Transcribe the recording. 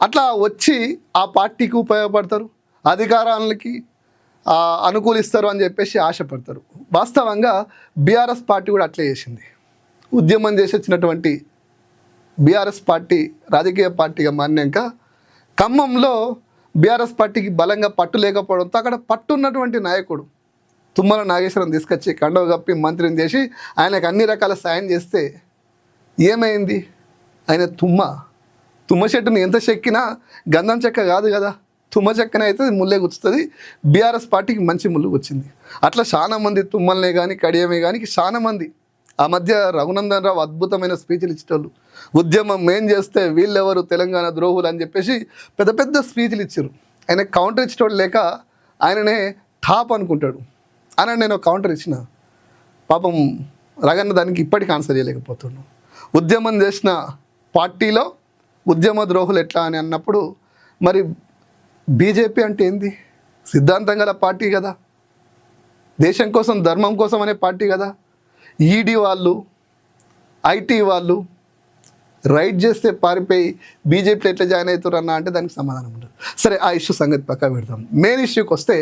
అట్లా వచ్చి ఆ పార్టీకి ఉపయోగపడతారు అధికారాలకి అనుకూలిస్తారు అని చెప్పేసి ఆశపడతారు. వాస్తవంగా బీఆర్ఎస్ పార్టీ కూడా అట్లే చేసింది. ఉద్యమం చేసి వచ్చినటువంటి బీఆర్ఎస్ పార్టీ రాజకీయ పార్టీగా మారినాక ఖమ్మంలో బీఆర్ఎస్ పార్టీకి బలంగా పట్టు లేకపోవడంతో అక్కడ పట్టున్నటువంటి నాయకుడు తుమ్మల నాగేశ్వరం తీసుకొచ్చి కండవ కప్పి మంత్రిని చేసి ఆయనకు అన్ని రకాల సాయం చేస్తే ఏమైంది? ఆయన తుమ్మ తుమ్మ చెట్టుని ఎంత చెక్కినా గంధం చెక్క కాదు కదా. తుమ్మ చెక్కన అయితే ముల్లే గుచ్చుతుంది. బీఆర్ఎస్ పార్టీకి మంచి ముళ్ళు వచ్చింది. అట్లా చాలా మంది తుమ్మల్నే కానీ కడియమే కానీ చాలా మంది. ఆ మధ్య రఘునందన్ రావు అద్భుతమైన స్పీచ్లు ఇచ్చేటోళ్ళు. ఉద్యమం మేం చేస్తే వీళ్ళెవరు తెలంగాణ ద్రోహులు అని చెప్పేసి పెద్ద పెద్ద స్పీచ్లు ఇచ్చారు. ఆయన కౌంటర్ ఇచ్చేటోడు లేక ఆయననే టాప్ అనుకుంటాడు. అని నేను ఒక కౌంటర్ ఇచ్చిన. పాపం రగన్న దానికి ఇప్పటికీ ఆన్సర్ చేయలేకపోతున్నాడు ఉద్యమం చేసిన పార్టీలో ఉద్యమ ద్రోహులు ఎట్లా అని అన్నప్పుడు మరి బీజేపీ అంటే ఏంది? సిద్ధాంతం గల పార్టీ కదా. దేశం కోసం ధర్మం కోసం అనే పార్టీ కదా. ఈడీ వాళ్ళు ఐటీ వాళ్ళు రైట్ చేస్తే పారిపోయి బీజేపీలో ఎట్లా జాయిన్ అవుతారు అన్న అంటే దానికి సమాధానం ఉండదు. సరే ఆ ఇష్యూ సంగతి పక్క పెడతాం మెయిన్ ఇష్యూకి వస్తే